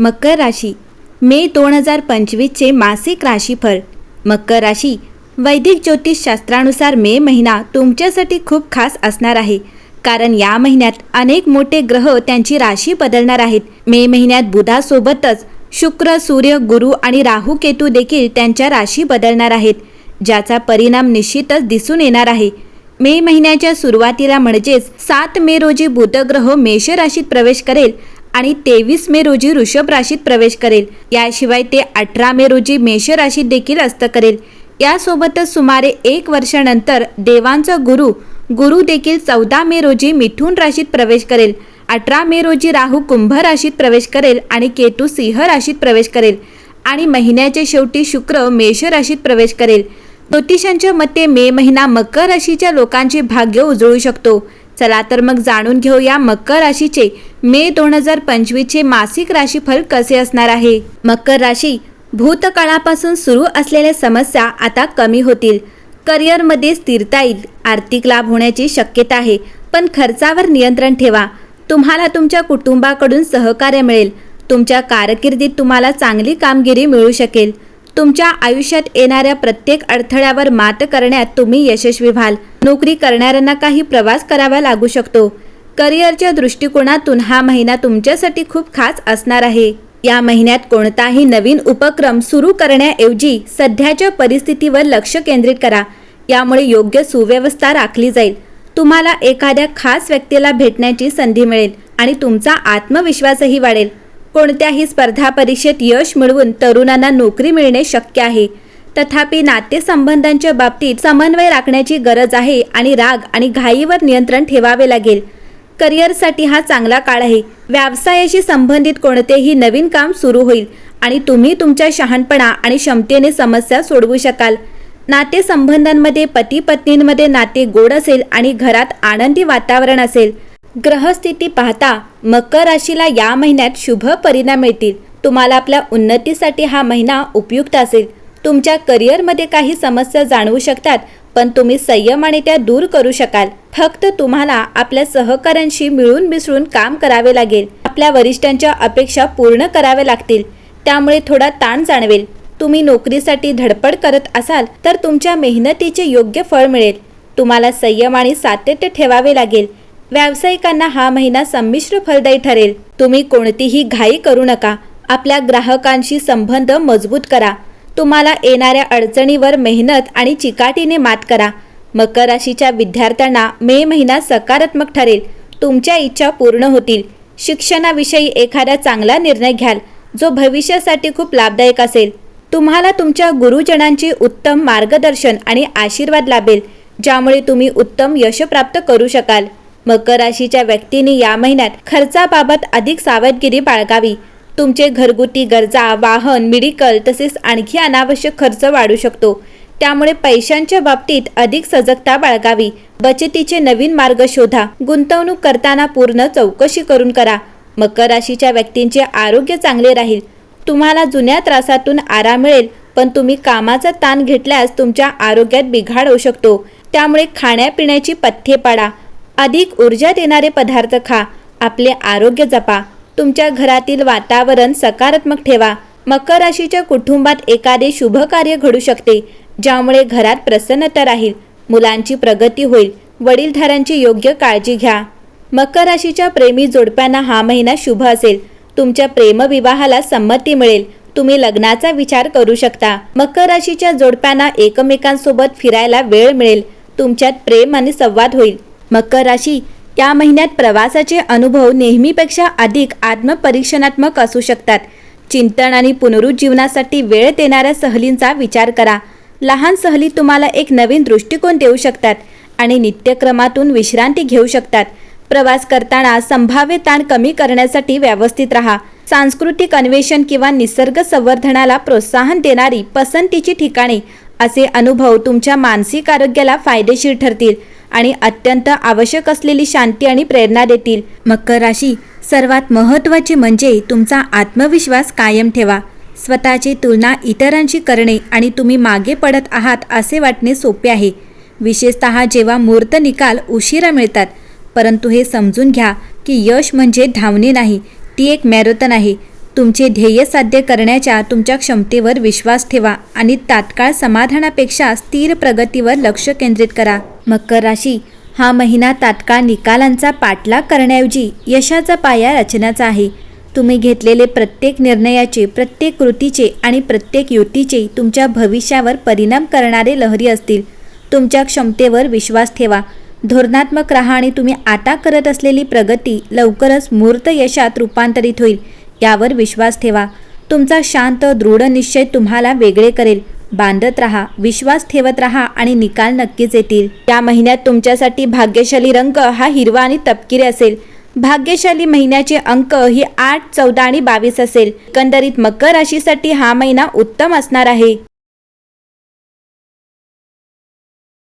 मकर राशी मे दोन हजार पंचवीसचे मासिक राशीफळ. मकर राशी वैदिक ज्योतिषशास्त्रानुसार मे महिना तुमच्यासाठी खूप खास असणार आहे. कारण या महिन्यात अनेक मोठे ग्रह त्यांची राशी बदलणार आहेत. मे महिन्यात बुधासोबतच शुक्र सूर्य गुरु आणि राहू केतू देखील त्यांच्या राशी बदलणार आहेत ज्याचा परिणाम निश्चितच दिसून येणार आहे. मे महिन्याच्या सुरुवातीला म्हणजेच सात मे रोजी बुधग्रह मेष राशीत प्रवेश करेल आणि तेवीस मे रोजी वृषभ राशीत प्रवेश करेल. याशिवाय ते अठरा मे रोजी मेष राशीत देखील अस्त करेल. यासोबतच सुमारे एक वर्षानंतर देवांचा गुरु गुरु देखील चौदा मे रोजी मिथून राशीत प्रवेश करेल. अठरा मे रोजी राहू कुंभ राशीत प्रवेश करेल आणि केतू सिंह राशीत प्रवेश करेल. आणि महिन्याच्या शेवटी शुक्र मेष राशीत प्रवेश करेल. ज्योतिषांच्या मते मे महिना मकर राशीच्या लोकांचे भाग्य उजळू शकतो. चला तर मग जाणून घेऊया मकर राशीचे मे दोन हजार पंचवीसचे मासिक राशीफल कसे असणार आहे? मकर राशी भूतकाळापासून सुरू असलेल्या समस्या आता कमी होतील. करिअरमध्ये स्थिरता येईल आर्थिक लाभ होण्याची शक्यता आहे पण खर्चावर नियंत्रण ठेवा. तुम्हाला तुमच्या कुटुंबाकडून सहकार्य मिळेल. तुमच्या कारकिर्दीत तुम्हाला चांगली कामगिरी मिळू शकेल. तुमच्या आयुष्यात येणाऱ्या प्रत्येक अडथळ्यावर मात करण्यात तुम्ही यशस्वी व्हाल. नोकरी करणाऱ्यांना काही प्रवास करावा लागू शकतो. करिअरच्या दृष्टिकोनातून हा महिना तुमच्यासाठी खूप खास असणार आहे. या महिन्यात कोणताही नवीन उपक्रम सुरू करण्याऐवजी सध्याच्या परिस्थितीवर लक्ष केंद्रित करा. यामुळे योग्य सुव्यवस्था राखली जाईल. तुम्हाला एखाद्या खास व्यक्तीला भेटण्याची संधी मिळेल आणि तुमचा आत्मविश्वासही वाढेल. कोणत्याही स्पर्धा परीक्षेत यश मिळवून तरुणांना नोकरी मिळणे शक्य आहे. तथापि नातेसंबंधांच्या बाबतीत समन्वय राखण्याची गरज आहे आणि राग आणि घाईवर नियंत्रण ठेवावे लागेल. करिअरसाठी हा चांगला काळ आहे. व्यवसायाशी संबंधित कोणतेही नवीन काम सुरू होईल आणि तुम्ही तुमच्या शहाणपणा आणि क्षमतेने समस्या सोडवू शकाल. नातेसंबंधांमध्ये पती पत्नींमध्ये नाते गोड असेल आणि घरात आनंदी वातावरण असेल. ग्रहस्थिती पाहता मकर राशीला या महिन्यात शुभ परिणाम मिळतील. तुम्हाला आपल्या उन्नतीसाठी हा महिना उपयुक्त असेल. तुमच्या करिअरमध्ये काही समस्या जाणवू शकतात पण तुम्ही संयम आणि त्या दूर करू शकाल. फक्त तुम्हाला आपल्या सहकाऱ्यांशी मिळून मिसळून काम करावे लागेल. आपल्या वरिष्ठांच्या अपेक्षा पूर्ण कराव्या लागतील. त्यामुळे थोडा ताण जाणवेल. तुम्ही नोकरीसाठी धडपड करत असाल तर तुमच्या मेहनतीचे योग्य फळ मिळेल. तुम्हाला संयम आणि सातत्य ठेवावे लागेल. व्यावसायिकांना हा महिना संमिश्र फलदायी ठरेल. तुम्ही कोणतीही घाई करू नका. आपल्या ग्राहकांशी संबंध मजबूत करा. तुम्हाला येणाऱ्या अडचणीवर मेहनत आणि चिकाटीने मात करा. मकर राशीच्या विद्यार्थ्यांना मे महिना सकारात्मक ठरेल. तुमच्या इच्छा पूर्ण होतील. शिक्षणाविषयी एखादा चांगला निर्णय घ्याल जो भविष्यासाठी खूप लाभदायक असेल. तुम्हाला तुमच्या गुरुजनांचे उत्तम मार्गदर्शन आणि आशीर्वाद लाभेल ज्यामुळे तुम्ही उत्तम यश प्राप्त करू शकाल. मकर राशीच्या व्यक्तींनी या महिन्यात खर्चाबाबत अधिक सावधगिरी बाळगावी. तुमचे घरगुती गरजा वाहन मेडिकल तसेच आणखी अनावश्यक खर्च वाढू शकतो. त्यामुळे पैशांच्या बाबतीत अधिक सजगता बाळगावी. बचतीचे नवीन मार्ग शोधा. गुंतवणूक करताना पूर्ण चौकशी करून करा. मकर राशीच्या व्यक्तींचे आरोग्य चांगले राहील. तुम्हाला जुन्या त्रासातून आराम मिळेल पण तुम्ही कामाचा ताण घेतल्यास तुमच्या आरोग्यात बिघाड होऊ शकतो. त्यामुळे खाण्यापिण्याची पथ्ये पाडा. अधिक ऊर्जा देणारे पदार्थ खा. आपले आरोग्य जपा. तुमच्या घरातील वातावरण सकारात्मक ठेवा. मकर राशीच्या कुटुंबात एखादे शुभ कार्य घडू शकते ज्यामुळे घरात प्रसन्नता राहील. मुलांची प्रगती होईल. वडीलधाऱ्यांची योग्य काळजी घ्या. मकर राशीच्या प्रेमी जोडप्यांना हा महिना शुभ असेल. तुमच्या प्रेमविवाहाला संमती मिळेल. तुम्ही लग्नाचा विचार करू शकता. मकर राशीच्या जोडप्यांना एकमेकांसोबत फिरायला वेळ मिळेल. तुमच्यात प्रेम आणि संवाद होईल. मकर राशी या महिन्यात प्रवासाचे अनुभव नेहमीपेक्षा अधिक आत्मपरीक्षणात्मक असू शकतात. चिंतन आणि पुनरुज्जीवनासाठी वेळ देणाऱ्या सहलींचा विचार करा. लहान सहली तुम्हाला एक नवीन दृष्टिकोन देऊ शकतात आणि नित्यक्रमातून विश्रांती घेऊ शकतात. प्रवास करताना संभाव्य ताण कमी करण्यासाठी व्यवस्थित राहा. सांस्कृतिक अन्वेषण किंवा निसर्ग संवर्धनाला प्रोत्साहन देणारी पसंतीची ठिकाणे असे अनुभव तुमच्या मानसिक आरोग्याला फायदेशीर ठरतील. आणि अत्यंत आवश्यक असलेली शांती आणि प्रेरणा देतील. मकर राशी सर्वात महत्त्वाचे म्हणजे तुमचा आत्मविश्वास कायम ठेवा. स्वतःची तुलना इतरांशी करणे आणि तुम्ही मागे पडत आहात असे वाटणे सोपे आहे. विशेषत जेव्हा मूर्त निकाल उशिरा मिळतात परंतु हे समजून घ्या की यश म्हणजे धावणे नाही ती एक मॅरेथॉन आहे. तुमचे ध्येय साध्य करण्याच्या तुमच्या क्षमतेवर विश्वास ठेवा आणि तात्काळ समाधानापेक्षा स्थिर प्रगतीवर लक्ष केंद्रित करा. मकर राशी हा महिना तात्काळ निकालांचा पाठलाग करण्याऐवजी यशाचा पाया रचण्याचा आहे. तुम्ही घेतलेले प्रत्येक निर्णयाचे प्रत्येक कृतीचे आणि प्रत्येक युतीचे तुमच्या भविष्यावर परिणाम करणारे लहरी असतील. तुमच्या क्षमतेवर विश्वास ठेवा. धोरणात्मक राहा आणि तुम्ही आता करत असलेली प्रगती लवकरच मूर्त यशात रूपांतरित होईल. यावर विश्वास ठेवा. तुमचा शांत दृढ निश्चय तुम्हाला वेगळे करेल. बांधत राहा विश्वास ठेवत राहा आणि निकाल नक्कीच येतील. या महिन्यात तुमच्यासाठी भाग्यशाली रंग हा हिरवा आणि तपकिरी असेल. भाग्यशाली महिन्याचे अंक ही आठ चौदा आणि बावीस असेल. एकंदरीत मकर राशीसाठी हा महिना उत्तम असणार आहे.